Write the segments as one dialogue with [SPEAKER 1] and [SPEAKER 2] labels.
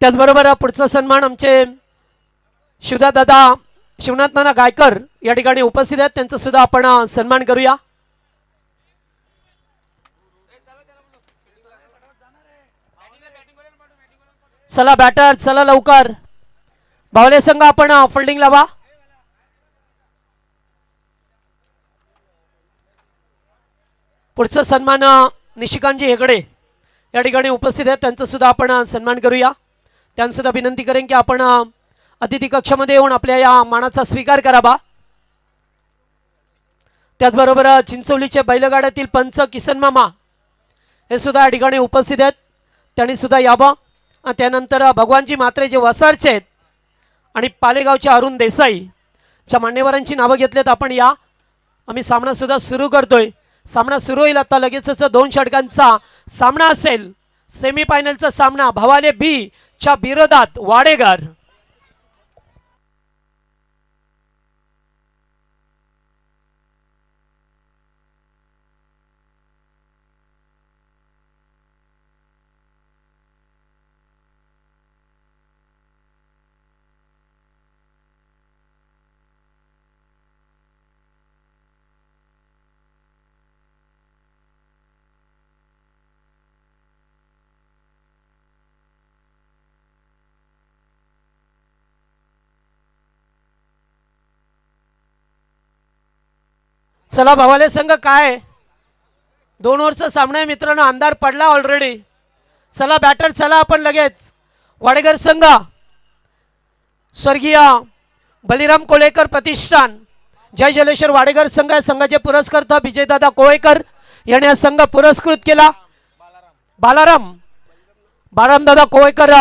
[SPEAKER 1] त्याचबरोबर पुढचा सन्मान आमचे शिवदादा दादा शिवनाथ नाना गायकर या ठिकाणी उपस्थित आहेत. त्यांचा सुद्धा आपण सन्मान करूया. चला बॅटर चला लवकर. बावले संघ आपण फोल्डिंग लावा. पुढचं सन्मान अ, निशिकांतजी हेगडे या ठिकाणी उपस्थित आहेत. त्यांचा सुद्धा आपण सन्मान करूया. त्यांसुद्धा विनंती करेन की आपण अतिथी कक्षामध्ये येऊन आपल्या या मानाचा स्वीकार करावा त्याचबरोबर चिंचोलीचे बैलगाड्यातील पंच किसन मामा हे सुद्धा या ठिकाणी उपस्थित आहेत. त्यांनी सुद्धा यावं. त्यानंतर भगवानजी मात्रे जे वसारचे आहेत आणि पालेगावचे अरुण देसाई च्या मान्यवरांची नावं घेतलेत आपण या. आम्ही सामनासुद्धा सुरू करतोय. सामना सुरू होईल आता लगेचच दोन षटकांचा सामना असेल. सेमीफायनलचा सामना भवाले बी च्या विरोधात वाडेगर चला भवाले संघ काय? दोन ओव्हरचा सामना आहे मित्रांनो अंधार पडला ऑलरेडी चला बॅटर चला आपण लगेच. वाडेकर संघ. स्वर्गीय बलिराम कोळेकर प्रतिष्ठान. जय जलेश्वर वाडेकर संघ या संघाचे पुरस्कर्ता विजयदादा कोळेकर यांनी हा संघ पुरस्कृत केला. बालाराम. बालारामदादा कोळेकर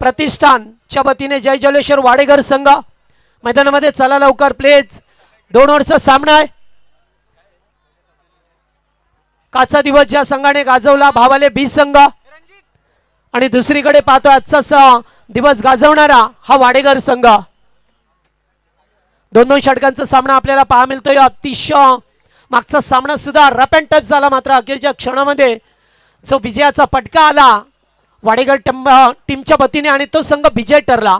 [SPEAKER 1] प्रतिष्ठानच्या वतीने जय जलेश्वर वाडेकर संघ. मैदानामध्ये चला लवकर प्लेज दोन ओव्हरचा सामना आहे. काचा दिवस ज्या संघाने गाजवला भावाले बी संघ. आणि दुसरीकडे पाहतो आजचा स- दिवस गाजवणारा हा वाडेघर संघ. दोन दोन षटकांचा सामना आपल्याला पाहा मिळतोय. अतिशय मागचा सामना सुद्धा रप अँड टफ झाला मात्र अखेरच्या क्षणामध्ये. जो विजयाचा पटका आला वाडेघर टीमच्या वतीने आणि तो संघ विजय ठरला.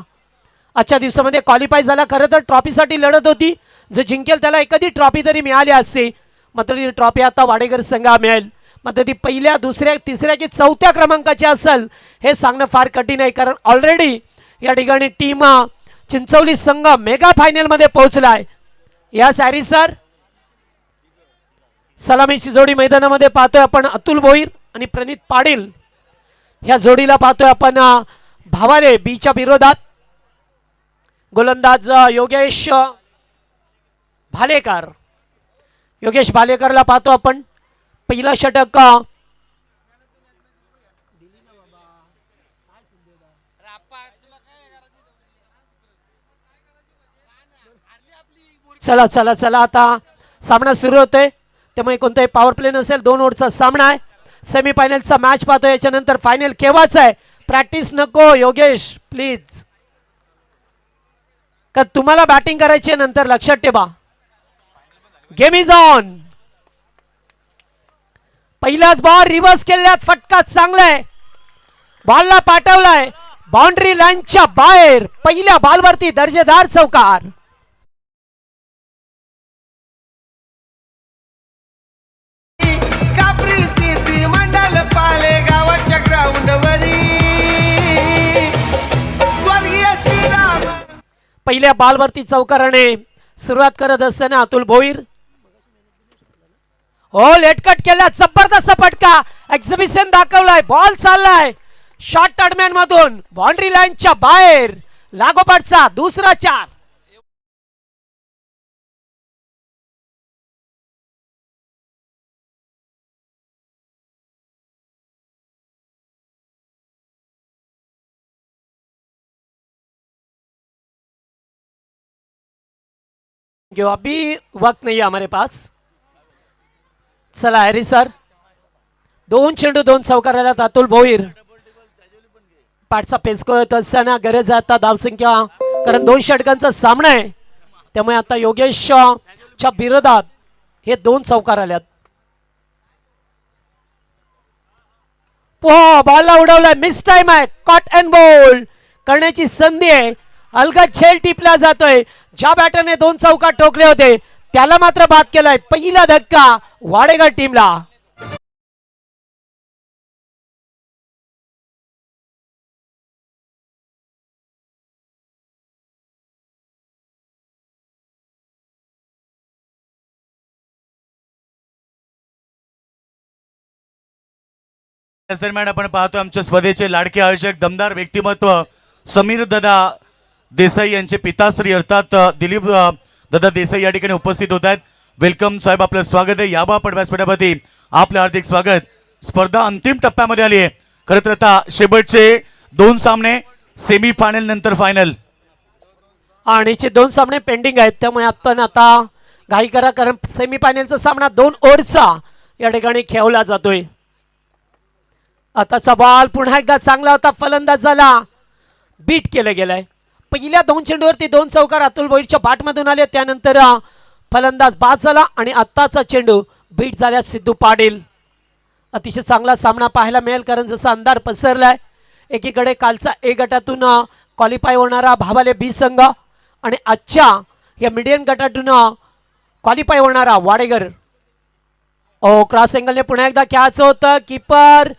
[SPEAKER 1] आजच्या दिवसामध्ये क्वालिफाय झाला. खरं तर ट्रॉफीसाठी लढत होती. जो जिंकेल त्याला एखादी ट्रॉफी तरी मिळाली असते. मात्र ती ट्रॉफी आता वाडेकर संघा मिळेल. मात्र ती पहिल्या दुसऱ्या तिसऱ्या की चौथ्या क्रमांकाची असेल हे सांगणं फार कठीण आहे. कारण ऑलरेडी या ठिकाणी टीम चिंचवली संघ मेगा फायनलमध्ये पोहोचलाय. या सॅरी सर. सलामीची जोडी मैदानामध्ये पाहतोय आपण अतुल भोईर आणि प्रणित पाटील. ह्या जोडीला पाहतोय आपण भावारे बीच्या विरोधात. गोलंदाज योगेश भालेकर. योगेश भालेकरला पाहतो आपण. पहिला षटक चला चला चला आता. सामना सुरू होतोय. त्यामुळे कोणताही पॉवर प्ले नसेल दोन ओव्हरचा सामना आहे. सेमीफायनलचा मॅच पाहतो याच्यानंतर फायनल केव्हाच आहे? प्रॅक्टिस नको योगेश प्लीज का तुम्हाला बॅटिंग करायची आहे? नंतर लक्षात ठेवा. गेम इज ऑन पहिलाच बॉल रिव्हर्स केल्यात. फटका चांगला आहे बॉलला पाठवलाय. बाउंड्री लाईनच्या बाहेर. पहिल्या बॉलवरती दर्जेदार चौकार. पहिल्या बॉलवरती चौकाराने सुरुवात करत असताना अतुल भोईर. ओल हेटकट केला जबरदस्त फटका. एक्झिबिशन दाखवलाय बॉल चाललाय. शॉर्ट टर्मॅन मधून बाउंड्री लाईनच्या बाहेर. लागोपाठचा दुसरा चार. जो अभी वक्त नहीं है हमारे पास चला हॅरी सर दोन चेंडू दोन चौकाराला अतुल भोईर. पाठचा पेसको येत असताना गरज आहे आता धावसंख्या. कारण दोन षटकांचा सामना आहे. त्यामुळे आता योगेश च्या विरोधात हे दोन चौकार आल्यात. पो बॉलला उडवलाय. मिस टाइम आहे. कॉट अँड बोल करण्याची संधी आहे. अलगद झेल टिपला जातोय. ज्या बॅटरने दोन चौकात ठोकले होते त्याला मात्र बाद केलाय पहिला धक्का वाडेगाव टीमला.
[SPEAKER 2] दरम्यान आपण पाहतो आमच्या स्पर्धेचे लाडके आयोजक दमदार व्यक्तिमत्व समीर दादा देसाई यांचे पिताश्री अर्थात दिलीप दादा देसाई या ठिकाणी उपस्थित होत आहेत. वेलकम साहेब आपलं स्वागत आहे. याबा पण स्पर्धेपती आपलं हार्दिक स्वागत. स्पर्धा अंतिम टप्प्यामध्ये आली आहे. खरं तर आता शेवटचे दोन सामने सेमी फायनल नंतर फायनल
[SPEAKER 1] आणिचे दोन सामने पेंडिंग आहेत त्यामुळे आपण आता घाई करा कारण सेमीफायनलचा सामना दोन ओव्हरचा या ठिकाणी खेळवला जातोय. आताचा बॉल पुन्हा एकदा चांगला होता. फलंदाज झाला. बीट केलं गेलाय. पहिल्या दोन चेंडूवरती दोन चौकार अतुल भोईरच्या बाटमधून आले. त्यानंतर फलंदाज बाद झाला आणि आत्ताचा चेंडू बीट झाल्या सिद्धू पाटील. अतिशय चांगला सामना पाहायला मिळेल कारण जसा अंधार पसरलाय एकीकडे कालचा ए गटातून क्वालिफाय होणारा भावाले बी संघ आणि आजच्या या मिडियन गटातून क्वालिफाय होणारा वाडेगर ओ क्रॉस अँगलने पुन्हा एकदा खेळायचं होतं. किपर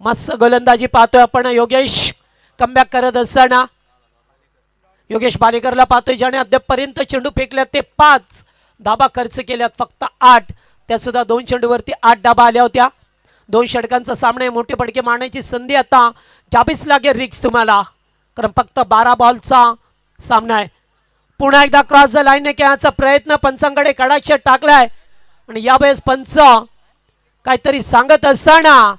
[SPEAKER 1] मस्त गोलंदाजी पाहतोय आपण. योगेश कमबॅक करत असताना योगेश बालेकरला पाहतोय ज्याने अद्यापपर्यंत चेंडू फेकल्यात ते पाच धाबा खर्च केल्यात फक्त आठ. त्यासुद्धा दोन चेंडूवरती आठ डाबा आल्या होत्या. दोन षटकांचा सामना आहे मोठे फडके मारण्याची संधी आता घ्यावीच लागेल रिक्स तुम्हाला. कारण फक्त बारा बॉलचा सामना आहे. पुन्हा एकदा क्रॉस द लाईनने खेळायचा प्रयत्न पंचांकडे कडाक्ष टाकलाय. आणि यावेळेस पंच काहीतरी सांगत असताना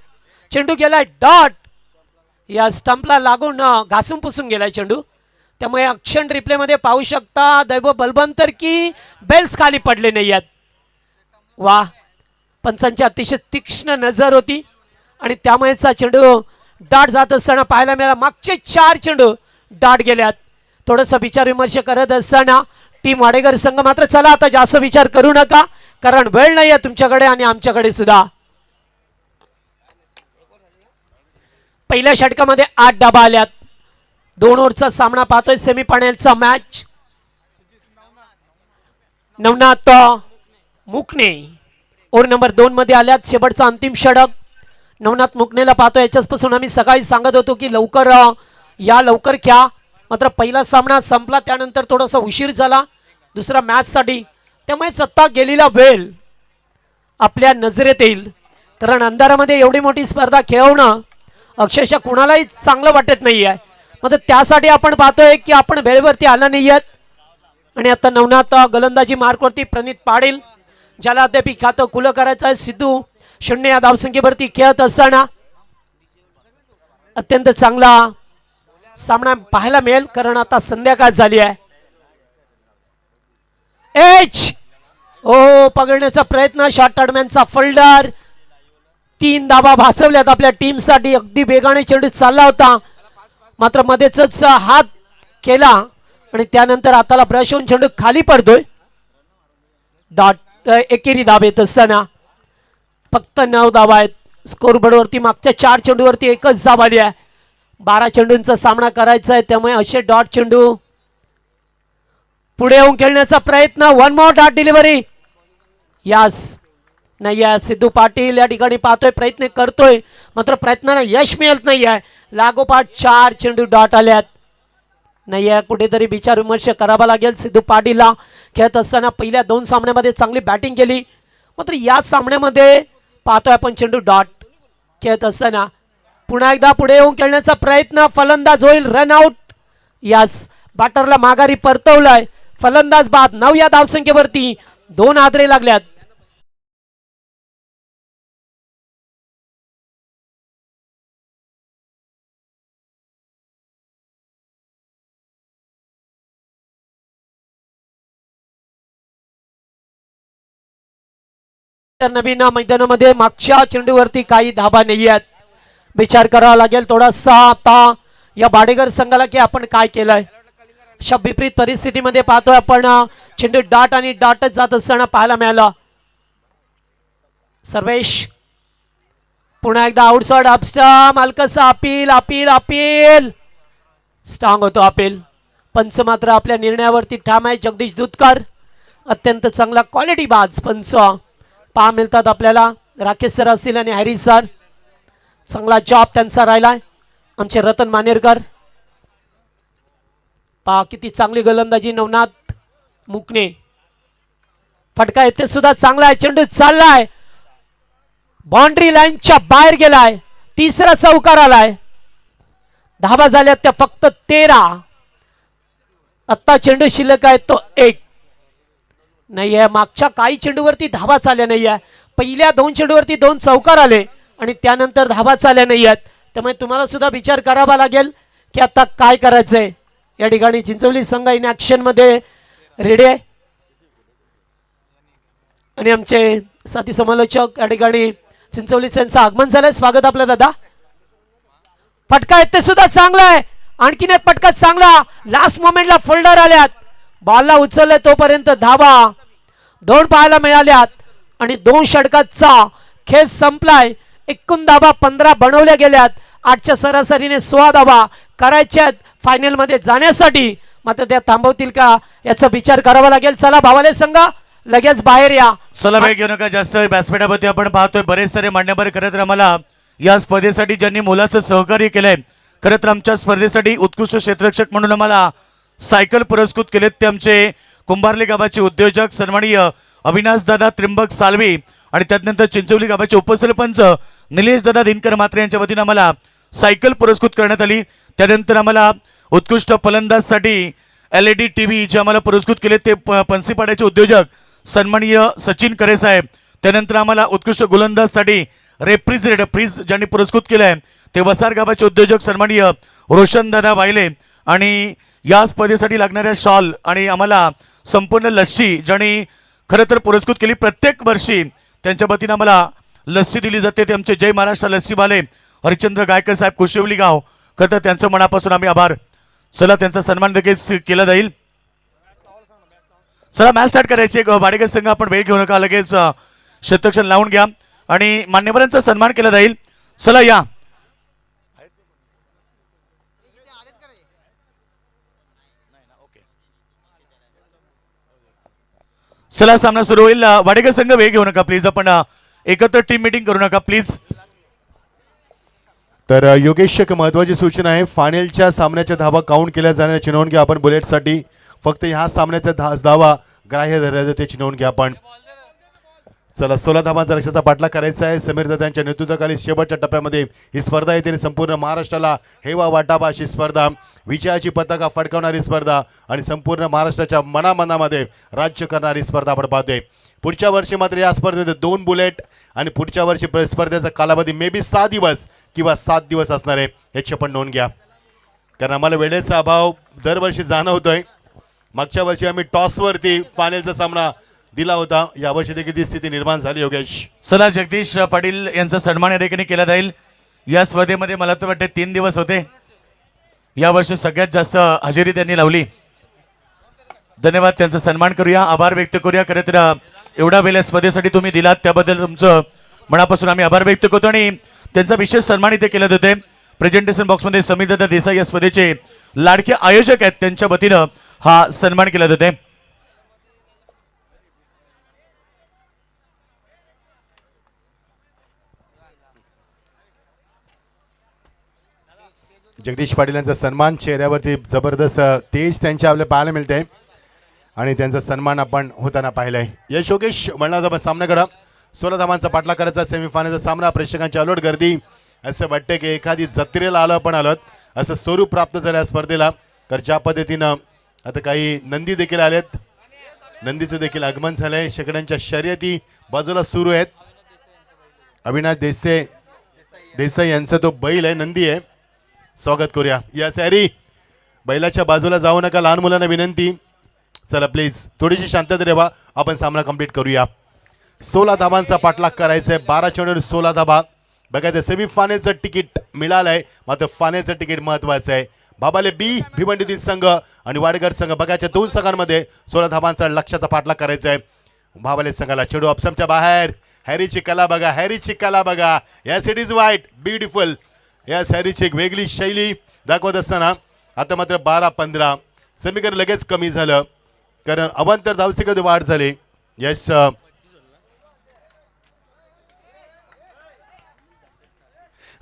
[SPEAKER 1] चेंडू गेलाय डॉट. या स्टंपला लागून घासून पुसून गेलाय चेंडू. त्यामुळे अक्षण रिप्लेमध्ये पाहू शकता दैव बलबंतर की बेल्स खाली पडले नाही आहेत वा पंचांची अतिशय तीक्ष्ण नजर होती. आणि त्यामुळेचा चेंडू डाट जात असताना पाहायला मिळाला. मागचे चार चेंडू डाट गेल्यात थोडंसं विचार विमर्श करत असताना टीम वाडेकर संघ मात्र चला आता जास्त विचार करू नका कारण वेळ नाही आहे तुमच्याकडे आणि आमच्याकडे सुद्धा. पहिल्या षटकामध्ये आठ डाबा आल्यात. दोन ओव्हरचा सामना पाहतोय. सेमीफायनलचा match Navnath Mukane. Over number दोन मध्ये आल्यात. शेवटचा अंतिम षडक. नवनाथ मुकणेला पाहतो याच्याचपासून आम्ही सकाळी सांगत होतो की लवकर या लवकर घ्या मात्र पहिला सामना संपला. त्यानंतर थोडासा उशीर झाला. दुसरा मॅचसाठी त्यामुळे सत्ता गेलेला वेळ आपल्या नजरेत येईल. कारण अंधारामध्ये एवढी मोठी स्पर्धा खेळवणं अक्षरशः कुणालाही चांगलं वाटत नाही आहे मग त्यासाठी आपण पाहतोय की आपण वेळेवरती आला नाही आहेत आणि आता नवनाथ गोलंदाजी मार्कवरती प्रणित पाडील ज्याला अद्यापी खातं खुलं करायचं आहे. सिद्धू शून्य या धावसंख्येवरती खेळत असताना अत्यंत चांगला सामना पाहायला मिळेल कारण आता संध्याकाळ झाली आहे. एच ओ पकडण्याचा प्रयत्न शॉर्ट टर्मॅनचा फल्डर तीन धाबा भाचवल्यात आपल्या टीमसाठी अगदी वेगाने चेंडू चालला होता. मात्र मध्येच हात केला आणि त्यानंतर आताला ब्रश होऊन चेंडू खाली पडतोय. डॉट एकेरी धाब येत असताना फक्त नऊ धाबा आहेत. स्कोरबोर्डवरती मागच्या चार चेंडूवरती एकच धाब आली आहे. बारा चेंडूंचा सामना करायचा आहे त्यामुळे असे डॉट चेंडू पुढे येऊन खेळण्याचा प्रयत्न. वन मोर डॉट डिलिव्हरी यास नाही आहे सिद्धू पाटील या ठिकाणी पाहतोय प्रयत्न करतोय. मात्र प्रयत्नाला यश मिळत नाही आहे लागोपाठ चार चेंडू डॉट आल्यात. नाही आहे कुठेतरी विचार विमर्श करावा लागेल सिद्धू पाटीलला. खेळत असताना पहिल्या दोन सामन्यामध्ये चांगली बॅटिंग केली. मात्र या सामन्यामध्ये पाहतोय आपण चेंडू डॉट. खेळत असताना पुन्हा एकदा पुढे येऊन खेळण्याचा प्रयत्न. फलंदाज होईल रन याच यास बॅटरला माघारी परतवलाय. फलंदाज बाद नऊ या धावसंख्येवरती दोन आदरे लागल्यात. नवीन मैदानामध्ये मागच्या चेंडूवरती काही धाबा नाही आहेत. विचार करावा लागेल थोडासा आता. या बाडेगर संघाला की आपण काय केलंय? अशा विपरीत परिस्थितीमध्ये पाहतोय आपण. चेंडू डाट आणि डाटच जात असताना पाहायला मिळालं. सर्वेश. पुन्हा एकदा आउटसाइड अपस्टा मालकाचा अपील अपील अपील. स्ट्रॉंग होतो अपील. पंच मात्र आपल्या निर्णयावरती ठाम आहे. जगदीश दुधकर. अत्यंत चांगला क्वालिटी बाज पंच. पहा मिळतात आपल्याला. राकेश सर असतील आणि हॅरी सर. चांगला जॉब त्यांचा राहिलाय. आमचे रतन मानेरकर. पहा किती चांगली गोलंदाजी नवनाथ मुकणे. फटका येथे सुद्धा चांगला आहे. चेंडू चाललाय. बाउंड्री लाईनच्या बाहेर गेलाय. तिसरा चौकार आलाय. धाबा झाल्या त्या फक्त तेरा. आत्ता चेंडू शिल्लक आहे तो एक. नाही आहे मागच्या काही चेंडूवरती धाबाच चालल्या नाही आहे पहिल्या दोन चेंडूवरती दोन चौकार आले आणि त्यानंतर धाबाच चालल्या नाही आहेत त्यामुळे तुम्हाला सुद्धा विचार करावा लागेल की आता काय करायचं आहे या ठिकाणी चिंचवली संघ इन ॲक्शनमध्ये रेडी आहे. आणि आमचे साथी समालोचक या ठिकाणी चिंचवलीचं यांचं आगमन झालंय. स्वागत आपलं दादा. फटका येते सुद्धा चांगला आहे. आणखीन एक फटका चांगला. लास्ट मोमेंटला फोल्डर आल्यात. बॉलला उचलले तोपर्यंत धावा. दोन पाहायला मिळाल्यात आणि दोन षटकाचा खेळ संपलाय. एकूण धाबा पंधरा बनवल्या गेल्यात. आठच्या सरासरीने सोळा धाबा करायच्यात फायनलमध्ये जाण्यासाठी मात्र त्या थांबवतील का याचा विचार करावा लागेल. चला भावाले सांगा लगेच बाहेर या.
[SPEAKER 2] चला वेळ घेऊ नका. जास्त व्यासपीठावरती आपण पाहतोय. बरेच सारे मान्यवर खरं तर आम्हाला या स्पर्धेसाठी ज्यांनी मोलाचं सहकार्य केलंय खरं तर आमच्या स्पर्धेसाठी उत्कृष्ट क्षेत्ररक्षक म्हणून आम्हाला सायकल पुरस्कृत केलेत ते आमचे कुंभारली गावाचे उद्योजक सन्माननीय अविनाश दादा त्रिंबक सालवी आणि त्यानंतर चिंचवली गावाचे उपसरपंच निलेश दादा दिनकर मात्रे यांच्या वतीनं आम्हाला सायकल पुरस्कृत करण्यात आली. त्यानंतर आम्हाला उत्कृष्ट फलंदाजसाठी L E D T V जे आम्हाला पुरस्कृत केले ते प- पणसीपाड्याचे उद्योजक सन्माननीय सचिन करे साहेब. त्यानंतर आम्हाला उत्कृष्ट गोलंदाजसाठी रेफ्रिजरेटर फ्रीज ज्यांनी पुरस्कृत केलं आहे ते वसार गावाचे उद्योजक सन्माननीय रोशनदादा वायले आणि या स्पर्धेसाठी लागणाऱ्या शॉल आणि आम्हाला संपूर्ण लस्सी ज्यांनी खरं तर पुरस्कृत केली प्रत्येक वर्षी त्यांच्या वतीनं आम्हाला लस्सी दिली जाते. ते आमचे जय महाराष्ट्र लस्सीवाले हरिश्चंद्र गायकर साहेब कुशिवली गाव. खरं तर त्यांचं मनापासून आम्ही आभार. चला त्यांचा सन्मान देखील केला जाईल. चला मॅच स्टार्ट करायची एक वाडेकर संघ आपण वेळ घेऊ नका. लगेच शतक्षण लावून घ्या. आणि मान्यवरांचा सन्मान केला जाईल. चला या. चला सामना सुरू होईल. वाडेकर संघ वेळ घेऊ नका प्लीज आपण एकत्र टीम मीटिंग करू नका प्लीज
[SPEAKER 3] तर योगेश एक महत्वाची सूचना आहे. फायनलच्या सामन्याच्या धावा काउंट केल्या जाण्याची चिन्हून घ्या आपण बुलेटसाठी फक्त ह्या सामन्याचा धा धावा ग्राह्य धरायचं ते चिन्हून घ्या आपण. चला सोळा धावांचा लक्षाचा पाठला करायचा आहे. समीर दादांच्या नेतृत्वाखाली शेवटच्या टप्प्यामध्ये ही स्पर्धा येते आणि संपूर्ण महाराष्ट्राला हेवा वाटावा अशी स्पर्धा. विजयाची पताका फडकावणारी स्पर्धा आणि संपूर्ण महाराष्ट्राच्या मनामनामध्ये राज्य करणारी स्पर्धा आपण पाहतोय. पुढच्या वर्षी मात्र या स्पर्धेत दोन बुलेट आणि पुढच्या वर्षी स्पर्धेचा कालावधी मे बी सहा दिवस किंवा सात दिवस असणार आहे. याची पण नोंद घ्या. कारण आम्हाला वेळेचा अभाव दरवर्षी जाणवतोय. मागच्या वर्षी आम्ही टॉसवरती फायनलचा सामना दिला होता. यावर्षी देखील ती स्थिती निर्माण झाली योगेश.
[SPEAKER 2] चला जगदीश पाटील यांचा सन्मान या ठिकाणी केला जाईल. या स्पर्धेमध्ये मला तर वाटते तीन दिवस होते. यावर्षी सगळ्यात जास्त हजेरी त्यांनी लावली. धन्यवाद त्यांचा सन्मान करूया. आभार व्यक्त करूया. खरं तर एवढा वेळ या स्पर्धेसाठी तुम्ही दिलात. त्याबद्दल तुमचं मनापासून आम्ही आभार व्यक्त करतो आणि त्यांचा विशेष सन्मान इथे केला जाते प्रेझेंटेशन बॉक्समध्ये समीरदादा देसाई या स्पर्धेचे लाडके आयोजक आहेत. त्यांच्या वतीनं हा सन्मान केला जाते
[SPEAKER 3] जगदीश पाटील यांचा सन्मान चेहऱ्यावरती जबरदस्त तेज त्यांच्या आपल्या पाहायला मिळते आणि त्यांचा सन्मान आपण होताना पाहिलाय. यश योगेश म्हणला सामन्याकडं सोळा धामांचा पाठला करायचा सेमीफायनलचा सामना प्रेक्षकांची अलोट गर्दी. असं वाटतं की एखादी जत्रेला आलं आपण आलोत. असं स्वरूप प्राप्त झालं या स्पर्धेला. तर ज्या पद्धतीनं आता काही नंदी देखील आलेत. नंदीचं देखील आगमन झालंय. शेकड्यांच्या शर्यती बाजूला सुरू आहेत. अविनाश देसाई देसाई यांचा तो बैल आहे नंदी आहे. स्वागत करूया. या सॅरी बैलाच्या बाजूला जाऊ नका लहान मुलांना विनंती. चला प्लीज थोडीशी शांतता रेवा आपण सामना कंप्लीट करूया. सोळा धाबांचा पाठलाग करायचा आहे बारा चेंडूवर सोळा धाबा. बघायचं सेमी फायनलचं तिकीट मिळालंय. मात्र फायनलचं तिकीट महत्वाचं आहे. बाबाले बी भिवंडीतील संघ आणि वाडगड संघ. बघायच्या दोन संघांमध्ये सोळा धाबांचा लक्षाचा पाठलाग करायचा आहे बाबाले संघाला चेडू अपसमच्या बाहेर. हॅरीची कला बघा हॅरीची कला बघा. या इट इज वाईट ब्युटिफुल या सॅरीची एक वेगळी शैली दाखवत असताना आता मात्र बारा पंधरा. समीकरण लगेच कमी झालं. कारण अवांतर धावसिकमध्ये वाढ झाली. यश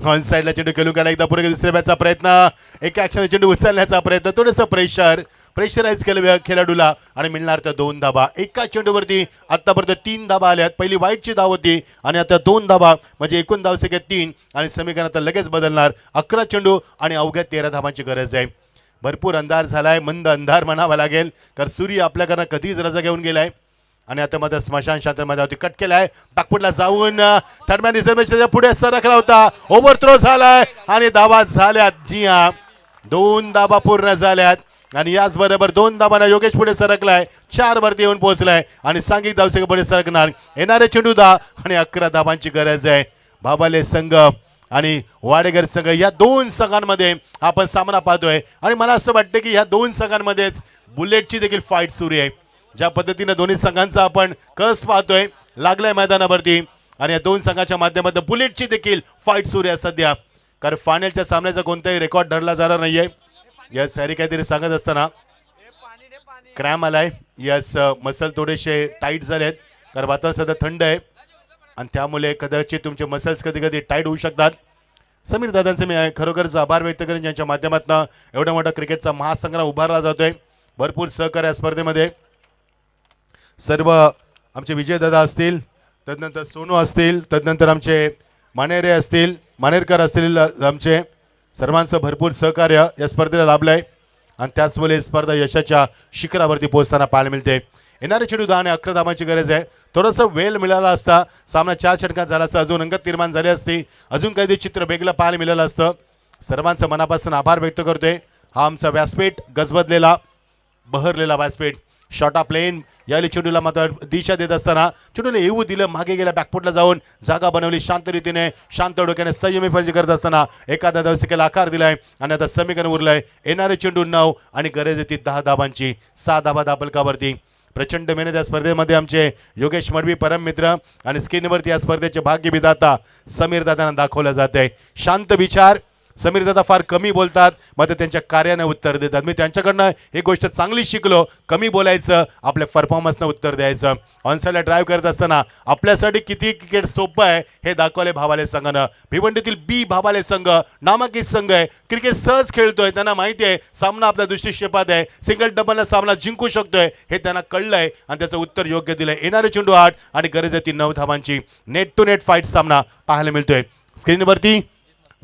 [SPEAKER 3] ऑन साईडला चेंडू खेळून काढला एकदा पुढे दुसऱ्या बॅटचा प्रयत्न. एका ऍक्शन चेंडू उचलण्याचा प्रयत्न. थोडंसं प्रेशर प्रेशराईज केलं खेळाडूला आणि मिळणार तर दोन धाबा एका चेंडूवरती आत्तापर्यंत तीन धाबा आल्यात. पहिली वाईटची धाव होती आणि आता दोन धाबा म्हणजे एकूण धावसंख्या तीन आणि समीकरण आता लगेच बदलणार. अकरा चेंडू आणि अवघ्या तेरा धाबांची गरज आहे. भरपूर अंधार झाला आहे मंद अंधार म्हणावा लागेल. कारण सूर्य आपल्याकडनं कधीच रजा घेऊन गेलाय. आणि आता मध्ये स्मशान शांतमध्ये कट केलाय. बागपूरला जाऊन थर्मॅन रिझर्वेशनच्या पुढे सरकला होता. ओव्हर थ्रो झालाय. आणि धावा झाल्यात. जी हा दोन दाबा पूर्ण झाल्यात. आणि याचबरोबर दोन धाबांना योगेश पुढे सरकलाय चार वरती येऊन पोहोचलाय. आणि सांघिक धावसे पुढे सरकणार येणारे चेंडू दा आणि अकरा दाबांची गरज आहे. बाबाले संघ आणि वाडेगर संघ या दोन संघांमध्ये आपण सामना पाहतोय. आणि मला असं वाटतं की या दोन संघांमध्येच बुलेटची देखील फाईट सुरू आहे. ज्या पद्धतीनं दोन्ही संघांचा आपण कस पाहतोय लागलाय मैदानावरती. आणि या दोन संघाच्या माध्यमातून बुलेटची देखील फाईट सुरू आहे सध्या. कारण फायनलच्या सामन्याचा कोणताही रेकॉर्ड धरला जाणार नाहीये. यस हॅरी काहीतरी सांगत असताना. क्रॅम आलाय. यस मसल थोडेसे टाईट झालेत. कारण वातावरण सध्या थंड आहे. आणि त्यामुळे कदाचित तुमचे मसल्स कधी कधी टाईट होऊ शकतात. समीर दादांचे मी खरोखरच आभार व्यक्त करेन. ज्यांच्या माध्यमातून एवढा मोठा क्रिकेटचा महासंग्रह उभारला जातोय. भरपूर सहकार्य स्पर्धेमध्ये. सर्व आमचे विजयदादा असतील तदनंतर सोनू असतील तदनंतर आमचे मानेरे असतील मानेरकर असतील आमचे सर्वांचं भरपूर सहकार्य या स्पर्धेला लाभलं आहे आणि त्याचमुळे ही स्पर्धा यशाच्या शिखरावरती पोहोचताना पाहायला मिळते. येणारे चेडू दहा आणि अकरा धावांची गरज आहे. थोडंसं वेळ मिळाला असता सामना चार षटकात झाला असता अजून अंगत निर्माण झाली असती अजून काही चित्र वेगळं पाहायला मिळालं असतं. सर्वांचं मनापासून आभार व्यक्त करतोय. हा आमचा व्यासपीठ गजबजलेला बहरलेला व्यासपीठ. शॉटा प्लेन यावेळी चेंडूला मात्र दिशा देत असताना चेंडूला येऊ दिलं. मागे गेल्या बॅकफुटला जाऊन जागा बनवली. शांत रीतीने शांत डोक्याने संयमी फर्जी करत असताना एखाद्या दवसिकेला आकार दिलाय आणि आता समीकरण उरलंय. येणारे चेंडू नऊ आणि गरज येते दहा धाबांची. सहा धाबा दाबलकावरती. प्रचंड मेहनत या स्पर्धेमध्ये आमचे योगेश मडवी परम मित्र आणि स्क्रीनवरती या स्पर्धेचे भाग्य विधाता समीर दादांना दाखवलं जात आहे शांत विचार समीर दादा फार कमी बोलतात मात्र त्यांच्या कार्याने उत्तर देतात. मी त्यांच्याकडनं ही गोष्ट चांगली शिकलो कमी बोलायचं आपल्या परफॉर्मन्सनं उत्तर द्यायचं. ऑनसाईडला ड्राईव्ह करत असताना आपल्यासाठी किती क्रिकेट सोपं आहे हे दाखवले भावाले संघानं. भिवंडीतील बी भावाले संघ नामांकित संघ आहे. क्रिकेट सहज खेळतोय त्यांना माहिती आहे सामना आपल्या दृष्टिक्षेपात आहे. सिंगल डबलला सामना जिंकू शकतोय हे त्यांना कळलंय आणि त्याचं उत्तर योग्य दिलं येणारे चेंडू आठ आणि गरज आहे ती नऊ धावांची. नेट टू नेट फाईट सामना पाहायला मिळतोय. स्क्रीनवरती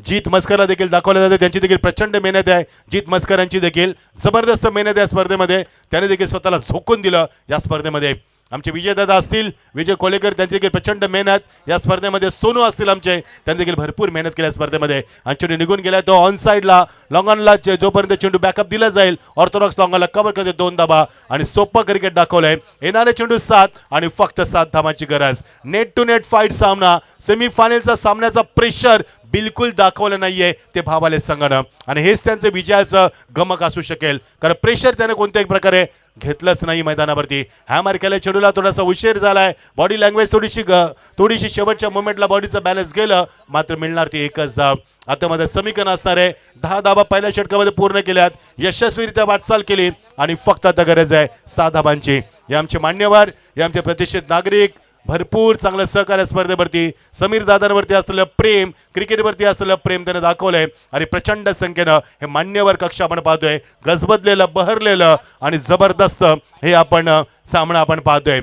[SPEAKER 3] जीत मस्करला देखील दाखवल्या जाते. त्यांची देखील प्रचंड मेहनत आहे. जीत मस्करांची देखील जबरदस्त मेहनत आहे या स्पर्धेमध्ये. त्याने देखील स्वतःला झोकून दिलं या स्पर्धेमध्ये. आमचे विजयदादा असतील विजय कोलेकर त्यांची देखील प्रचंड मेहनत. या स्पर्धेमध्ये सोनू असतील आमचे. त्यांनी देखील भरपूर मेहनत केल्या स्पर्धेमध्ये. आणि चेंडू निघून गेला तो ऑन साईडला लॉंगॉनला जे- जोपर्यंत चेंडू बॅकअप दिला जाईल ऑर्थोडॉक्स लॉंगॉनला कव्हर करते दोन धाबा आणि सोपं क्रिकेट दाखवलंय. येणारे चेंडू सात आणि फक्त सात धाबांची गरज. नेट टू नेट फाईट सामना. सेमीफायनलचा सामन्याचा प्रेशर बिलकुल दाखवलं नाहीये ते भावाले संघानं आणि हेच त्यांचं विजयाचं गमक असू शकेल. कारण प्रेशर त्याने कोणत्याही प्रकारे घेतलंच नाही मैदानावरती. हॅमर केल्या चेडूला थोडासा उशीर झालाय. बॉडी लँग्वेज थोडीशी ग- थोडीशी शेवटच्या मोमेंटला बॉडीचं बॅलन्स गेलं. मात्र मिळणार ती एकच धाव आता मध्ये समीकरण असणार आहे. दहा धाबा पहिल्या षटकामध्ये पूर्ण केल्यात. यशस्वीरित्या वाटचाल केली. आणि फक्त आता गरज आहे सहा धाबांची हे आमचे मान्यवर हे आमचे प्रतिष्ठित नागरिक भरपूर चांगलं सहकार्य स्पर्धेवरती समीर दादांवरती असलेलं प्रेम क्रिकेटवरती असलेलं प्रेम त्याने आहे आणि प्रचंड संख्येनं हे मान्यवर कक्ष आपण पाहतोय. गजबजलेलं बहरलेलं आणि जबरदस्त हे आपण सामना आपण पाहतोय.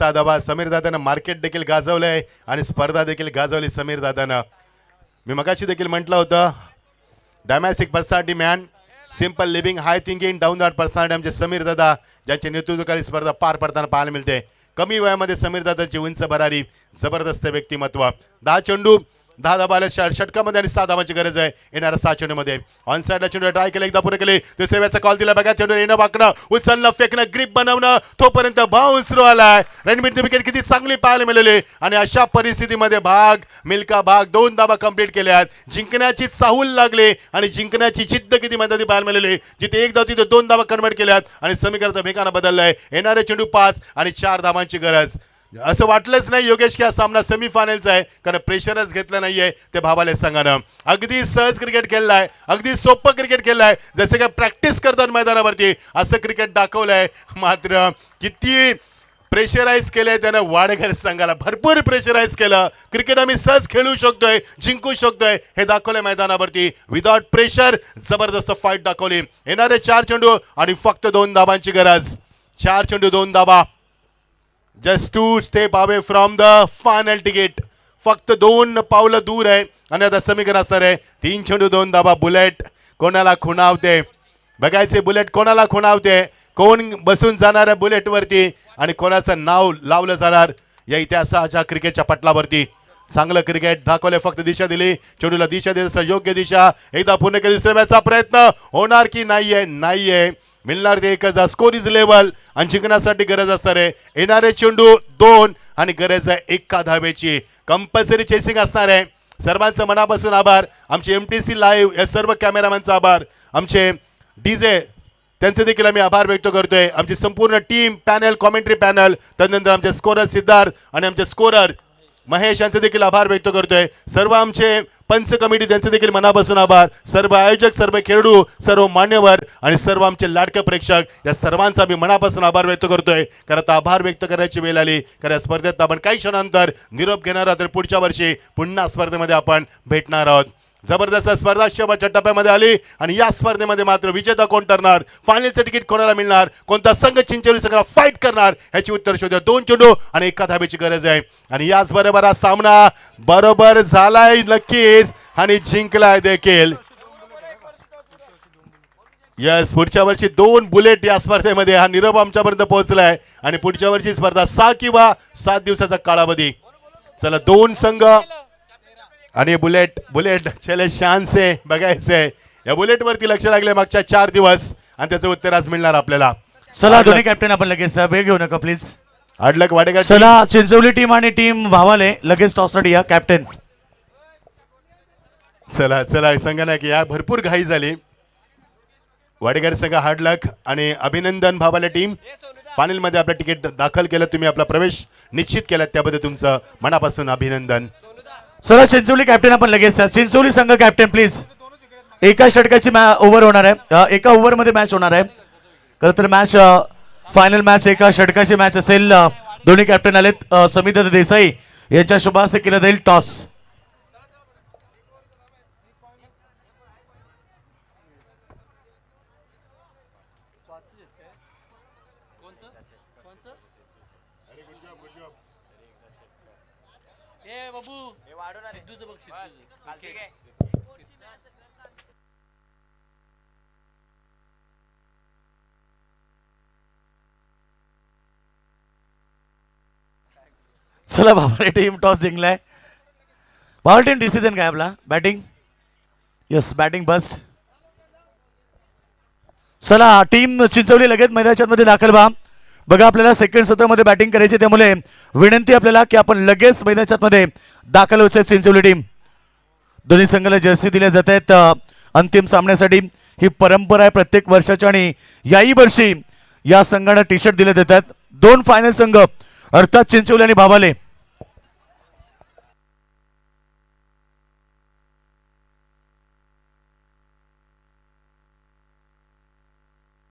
[SPEAKER 3] चा दबा समीर दादानं मार्केट देखील गाजवलं आहे आणि स्पर्धा देखील गाजवली समीर दादानं. मी मगाशी देखील म्हटलं होतं dynamic personality man simple living high thinking down that personality आमचे समीर दादा ज्यांच्या नेतृत्वकाली स्पर्धा पार पडताना पाहायला मिळते. कमी वयामध्ये समीर दादाची उंच भरारी जबरदस्त व्यक्तिमत्व. दहा चेंडू दहा धाबाला षट- षटकामध्ये आणि सहा धाबाची गरज आहे. येणाऱ्या सहा चेंडूमध्ये. ऑन साईडला चेंडू ट्राय केले एकदा पुढे केले. ते सेव्याचा कॉल दिला. बघा चेंडू येणं बाकणं उचलणं फेकणं ग्रीप बनवणं तोपर्यंत भाव उचलू आलाय. रणबीरची विकेट किती चांगली पाहायला मिळाली. आणि अशा परिस्थितीमध्ये भाग मिल्का भाग दोन धाबा कंप्लीट केल्यात जिंकण्याची चाहूल लागली आणि जिंकण्याची जिद्द किती मदती पाहायला मिळाली. जिथे एक धाव तिथे दोन धाबा कन्वर्ट केल्यात आणि समीकरणाचा वेगानं बदललाय. येणारे चेंडू पाच आणि चार धाबांची गरज. असं वाटलंच नाही योगेश की हा सामना सेमीफायनलचा आहे कारण प्रेशरच घेतलं नाहीये ते भावाले संघानं अगदी सहज क्रिकेट खेळलाय अगदी सोपं क्रिकेट खेळलाय. जसं काय प्रॅक्टिस करतात मैदानावरती असं क्रिकेट दाखवलंय. मात्र किती प्रेशराईज केलंय त्यानं वाडघर संघाला. भरपूर प्रेशराईज केलं. क्रिकेट आम्ही सहज खेळू शकतोय जिंकू शकतोय हे दाखवलंय मैदानावरती. विदाउट प्रेशर जबरदस्त फाईट दाखवली. येणारे चार चेंडू आणि फक्त दोन धाबांची गरज. चार चेंडू दोन धाबा just two step away from the final ticket फक्त दोन पावलं दूर आहे. आणि आता समीकरण असणार आहे. तीन चेंडू दोन दाबा बुलेट. कोणाला खुणावते? बघायचे बुलेट कोणाला खुणावते? कोण बसून जाणार आहे बुलेटवरती? आणि कोणाचं नाव लावलं जाणार? या इतिहासाच्या क्रिकेटच्या पटलावरती. चांगलं क्रिकेट दाखवले फक्त दिशा दिली. चेंडूला दिशा दिली योग्य दिशा. एकदा पूर्ण केली दुसऱ्या प्रयत्न. होणार की नाहीये? नाहीये. मिळणार ते एकच स्कोर इज लेवल आणि जिंकण्यासाठी गरज असणार आहे येणारे चेंडू दोन आणि गरज आहे एका धावेची. कंपल्सरी चेसिंग असणार. आहे सर्वांचं मनापासून आभार. आमचे एम टी सी लाईव्ह या सर्व कॅमेरामॅनचा आभार. आमचे डीजे त्यांचे देखील आम्ही आभार व्यक्त करतोय. आमची संपूर्ण टीम पॅनल कॉमेंट्री पॅनल त्यानंतर आमचे स्कोरर सिद्धार्थ आणि आमचे स्कोरर महेश यांचे देखील आभार व्यक्त करतोय. सर्व आमचे पंच कमिटी त्यांचे देखील मनापासून आभार. सर्व आयोजक सर्व खेळाडू सर्व मान्यवर आणि सर्व आमचे लाडके प्रेक्षक या सर्वांचा मी मनापासून आभार व्यक्त करतोय. कारण आता आभार व्यक्त करायची वेळ आली. कारण या स्पर्धेत आपण काही क्षणांतर निरोप घेणार आहोत तर पुढच्या वर्षी पुन्हा स्पर्धेमध्ये आपण भेटणार आहोत. जबरदस्त स्पर्धा शेवटच्या टप्प्यामध्ये आली आणि या स्पर्धेमध्ये मात्र विजेता कोण ठरणार? फायनलचं तिकीट कोणाला मिळणार? कोणता संघ चिंचोली संघाला फाईट करणार? ह्याची उत्तर शोधूया दोन चेंडू आणि एका धाब्याची गरज आहे. आणि याच बरोबर हा सामना बरोबर झालाय नक्कीच आणि जिंकलाय देखील. यस पुढच्या वर्षी दोन बुलेट या स्पर्धेमध्ये हा निरोप आमच्यापर्यंत पोहोचलाय. आणि पुढच्या वर्षी स्पर्धा सहा किंवा सात दिवसाचा कालावधी. चला दोन संघ आणि बुलेट बुलेट चले शान से बघायचंय. या बुलेट वरती लक्ष लागले मागच्या चार दिवस. आणि त्याचं उत्तर आज मिळणार आपल्याला.
[SPEAKER 2] चला दोन्ही कॅप्टन आपण लगेच वेळ घेऊ नका प्लीज
[SPEAKER 3] अडलक वाडेकर
[SPEAKER 2] चला चिंचवली टीम आणि टीम भावाले लगेच टॉससाठी या कॅप्टन
[SPEAKER 3] चला चला संघनायक या भरपूर घाई झाली. वाडेकर संघ हार्डलक आणि अभिनंदन भावाला टीम फायनलमध्ये आपलं तिकीट दाखल केलं तुम्ही आपला प्रवेश निश्चित केला त्याबद्दल तुमचं मनापासून अभिनंदन.
[SPEAKER 2] सर चिंचोली कॅप्टन आपण लगेच चिंचोली संघ कॅप्टन प्लीज एका षटकाची ओव्हर होणार आहे. एका ओव्हरमध्ये मॅच होणार आहे. खरं तर मॅच फायनल मॅच एका षटकाची मॅच असेल दोन्ही कॅप्टन आलेत. समित देसाई यांच्या शुभासे केलं जाईल. टॉस चला भावाले टीम टॉस जिंकलाय. भावाल टीम डिसिजन काय आपला? बॅटिंग यस बॅटिंग बस्ट चला टीम चिंचवली लगेच मैदानाच्या मध्ये दाखल व्हा. बघा आपल्याला सेकंड सत्रामध्ये बॅटिंग करायची त्यामुळे विनंती आपल्याला की आपण लगेच मैदानाच्या मध्ये दाखल व्हायचं चिंचवली टीम दोन्ही संघाला जर्सी दिल्या जात आहेत. अंतिम सामन्यासाठी ही परंपरा आहे प्रत्येक वर्षाची आणि याही वर्षी या संघाने टी शर्ट दिले जातात. दोन फायनल संघ अर्थात चिंचवले आणि बाबाले